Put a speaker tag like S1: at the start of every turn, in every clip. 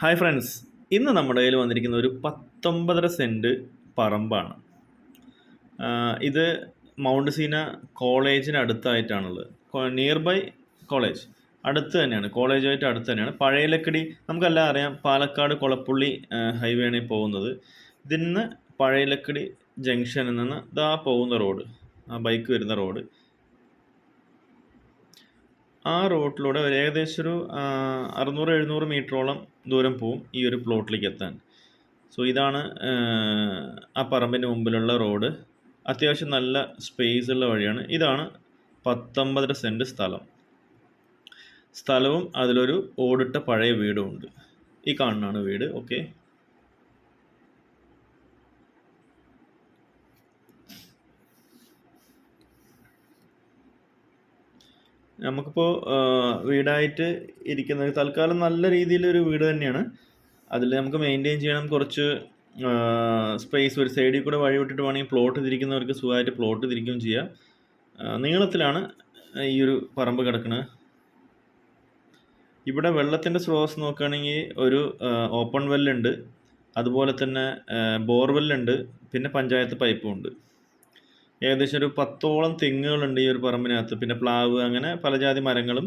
S1: Hi friends ഇന്ന് നമ്മുടെ കയ്യിൽ വന്നിരിക്കുന്ന ഒരു പത്തൊമ്പതര സെന്റ് പറമ്പാണ്. ഇത് മൗണ്ട് സീന കോളേജിന് അടുത്തായിട്ടാണുള്ളത്. നിയർ ബൈ കോളേജ് അടുത്ത് തന്നെയാണ് കോളേജുമായിട്ട് അടുത്ത് തന്നെയാണ്. പഴയലക്കടി നമുക്കെല്ലാം അറിയാം പാലക്കാട് കൊളപ്പുള്ളി ഹൈവേ പോകുന്നത്. ഇതിന്ന് പഴയലക്കടി ജംഗ്ഷനിൽ നിന്ന് ഇതാ പോകുന്ന റോഡ് ആ ബൈക്ക് വരുന്ന റോഡ്. ആ റോട്ടിലൂടെ ഒരു ഏകദേശം ഒരു അറുന്നൂറ് എഴുന്നൂറ് മീറ്ററോളം ദൂരം പോവും ഈ ഒരു പ്ലോട്ടിലേക്ക് എത്താൻ. സോ ഇതാണ് ആ, പറമ്പിന് മുമ്പിലുള്ള റോഡ്. അത്യാവശ്യം നല്ല സ്പേസ് ഉള്ള വഴിയാണ്. ഇതാണ് പത്തൊമ്പതര സെന്റ് സ്ഥലം. സ്ഥലവും അതിലൊരു ഓടിട്ട പഴയ വീടും ഉണ്ട്. ഈ കാണുന്നതാണ് വീട്. ഓക്കെ. നമുക്കിപ്പോൾ വീടായിട്ട് ഇരിക്കുന്ന തൽക്കാലം നല്ല രീതിയിലൊരു വീട് തന്നെയാണ്. അതിൽ നമുക്ക് മെയിന്റെയിൻ ചെയ്യണം. കുറച്ച് സ്പേസ് ഒരു സൈഡിൽ കൂടെ വഴി വിട്ടിട്ട് വേണമെങ്കിൽ പ്ലോട്ട് തിരിക്കുന്നവർക്ക് സുഖമായിട്ട് പ്ലോട്ട് തിരിക്കുകയും ചെയ്യാം. നീളത്തിലാണ് ഈ ഒരു പറമ്പ് കിടക്കുന്നത് ഇവിടെ വെള്ളത്തിന്റെ സ്രോതസ് നോക്കുകയാണെങ്കിൽ ഒരു ഓപ്പൺ വെല്ലുണ്ട് അതുപോലെ തന്നെ ബോർവെല്ലുണ്ട് പിന്നെ പഞ്ചായത്ത് പൈപ്പും ഉണ്ട്. ഏകദേശം ഒരു പത്തോളം തെങ്ങുകളുണ്ട് ഈ ഒരു പറമ്പിനകത്ത്. പിന്നെ പ്ലാവ് അങ്ങനെ പല ജാതി മരങ്ങളും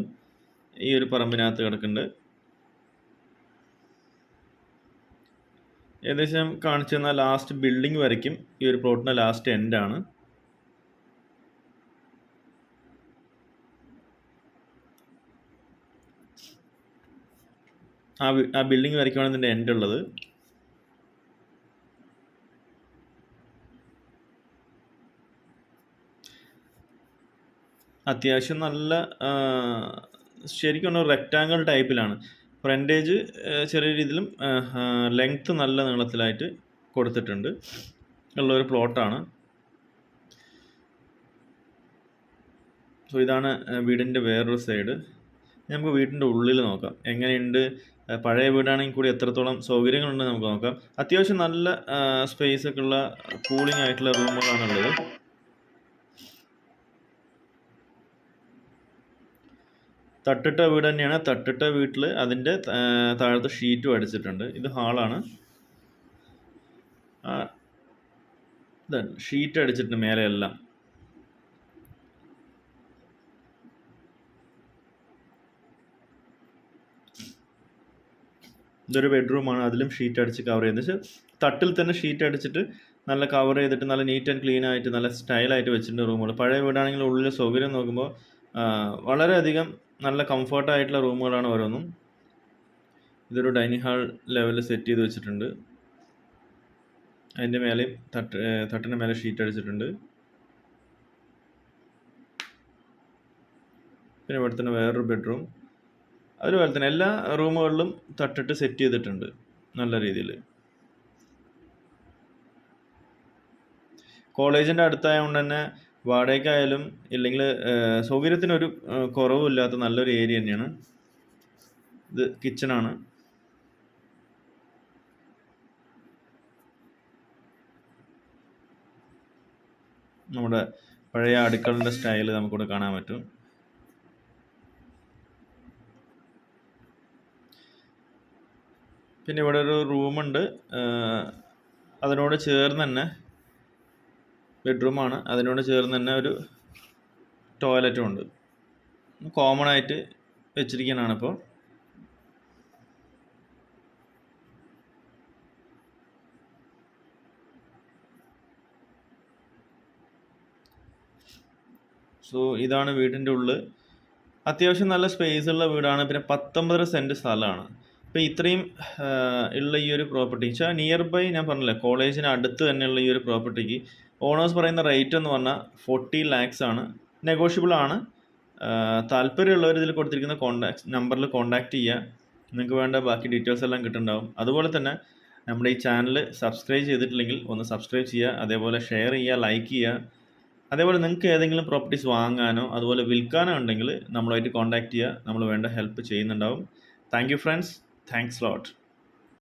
S1: ഈ ഒരു പറമ്പിനകത്ത് കിടക്കുന്നുണ്ട്. ഏകദേശം കാണിച്ചു തന്ന ലാസ്റ്റ് ബിൽഡിംഗ് വരയ്ക്കും. ഈ ഒരു പ്ലോട്ടിന്റെ ലാസ്റ്റ് എൻഡാണ് ആ ആ ബിൽഡിംഗ് വരയ്ക്കുവാണ് ഇതിന്റെ എൻഡ് ഉള്ളത്. അത്യാവശ്യം നല്ല ശരിക്കും പറഞ്ഞാൽ റെക്റ്റാങ്കിൾ ടൈപ്പിലാണ് ഫ്രണ്ടേജ് ചെറിയ രീതിയിലും ലെങ്ത്ത് നല്ല നീളത്തിലായിട്ട് കൊടുത്തിട്ടുണ്ട്. ഉള്ളൊരു പ്ലോട്ടാണ് സോ ഇതാണ് വീടിന്റെ വേറൊരു സൈഡ് നമുക്ക് വീടിന്റെ ഉള്ളിൽ നോക്കാം. എങ്ങനെയുണ്ട്? പഴയ വീടാണെങ്കിൽ കൂടി എത്രത്തോളം സൗകര്യങ്ങളുണ്ടെന്ന് നമുക്ക് നോക്കാം. അത്യാവശ്യം നല്ല സ്പേസ് ഒക്കെ ഉള്ള കൂളിംഗ് ആയിട്ടുള്ള റൂമുകളാണുള്ളത് തട്ടിട്ട വീട് തന്നെയാണ്. തട്ടിട്ട വീട്ടിൽ അതിന്റെ താഴത്ത് ഷീറ്റും അടിച്ചിട്ടുണ്ട്. ഇത് ഹാളാണ്. ഷീറ്റ് അടിച്ചിട്ടുണ്ട് മേലെ എല്ലാം ഇതൊരു ബെഡ്റൂമാണ്. അതിലും ഷീറ്റ് അടിച്ച് കവർ ചെയ്യുന്നത്. തട്ടിൽ തന്നെ ഷീറ്റ് അടിച്ചിട്ട് നല്ല കവർ ചെയ്തിട്ട് നല്ല നീറ്റ് ആൻഡ് ക്ലീൻ ആയിട്ട് നല്ല സ്റ്റൈലായിട്ട് വെച്ചിട്ടുണ്ട് റൂമുകൾ. പഴയ വീടാണെങ്കിൽ ഉള്ളിൽ സൗകര്യം നോക്കുമ്പോൾ വളരെയധികം നല്ല കംഫർട്ടായിട്ടുള്ള റൂമുകളാണ് ഓരോന്നും. ഇതൊരു ഡൈനിങ് ഹാൾ ലെവലിൽ സെറ്റ് ചെയ്ത് വെച്ചിട്ടുണ്ട്. അതിന്റെ മേലെ തട്ട് തട്ടിന്റെ മേലെ ഷീറ്റ് അടിച്ചിട്ടുണ്ട്. പിന്നെ ഇവിടെ തന്നെ വേറൊരു ബെഡ്റൂം അതുപോലെ തന്നെ എല്ലാ റൂമുകളിലും തട്ടിട്ട് സെറ്റ് ചെയ്തിട്ടുണ്ട് നല്ല രീതിയിൽ കോളേജിന്റെ അടുത്തായതുകൊണ്ട് തന്നെ വാടകയ്ക്കായാലും ഇല്ലെങ്കിൽ സൗകര്യത്തിനൊരു കുറവുമില്ലാത്ത നല്ലൊരു ഏരിയ തന്നെയാണ്. ഇത് കിച്ചണാണ്. നമ്മുടെ പഴയ അടുക്കളന്റെ സ്റ്റൈൽ നമുക്കിവിടെ കാണാൻ പറ്റും. പിന്നെ ഇവിടെ ഒരു റൂമുണ്ട്. അതിനോട് ചേർന്ന് തന്നെ ബെഡ്റൂമാണ്. അതിനോട് ചേർന്ന് തന്നെ ഒരു ടോയ്ലറ്റും ഉണ്ട്. കോമൺ ആയിട്ട് വെച്ചിരിക്കുന്നതാണ് ഇപ്പോൾ. സോ ഇതാണ് വീടിന്റെ ഉള്ളിൽ അത്യാവശ്യം നല്ല സ്പേസ് ഉള്ള വീടാണ്. പിന്നെ പത്തൊമ്പതര സെന്റ് സ്ഥലമാണ്. അപ്പോൾ ഇത്രയും ഉള്ള ഈ ഒരു പ്രോപ്പർട്ടി വെച്ചാൽ നിയർ ബൈ ഞാൻ പറഞ്ഞില്ലേ കോളേജിന് അടുത്ത് തന്നെയുള്ള ഈ ഒരു പ്രോപ്പർട്ടിക്ക് ഓണേഴ്സ് പറയുന്ന റേറ്റ് എന്ന് പറഞ്ഞാൽ ഫോർട്ടി ലാക്സ് ആണ്. നെഗോഷ്യബിൾ ആണ്. താല്പര്യമുള്ളവർ ഇതിൽ കൊടുത്തിരിക്കുന്ന കോൺടാക്ട് നമ്പറിൽ കോൺടാക്റ്റ് ചെയ്യുക. നിങ്ങൾക്ക് വേണ്ട ബാക്കി ഡീറ്റെയിൽസ് എല്ലാം കിട്ടുന്നുണ്ടാവും. അതുപോലെ തന്നെ നമ്മുടെ ഈ ചാനൽ സബ്സ്ക്രൈബ് ചെയ്തിട്ടില്ലെങ്കിൽ ഒന്ന് സബ്സ്ക്രൈബ് ചെയ്യുക. അതേപോലെ ഷെയർ ചെയ്യുക ലൈക്ക് ചെയ്യുക. അതേപോലെ നിങ്ങൾക്ക് ഏതെങ്കിലും പ്രോപ്പർട്ടീസ് വാങ്ങാനോ അതുപോലെ വിൽക്കാനോ ഉണ്ടെങ്കിൽ നമ്മളുമായിട്ട് കോൺടാക്റ്റ് ചെയ്യുക. നമ്മൾ വേണ്ട ഹെൽപ്പ് ചെയ്യുന്നുണ്ടാവും. Thank you friends thanks lot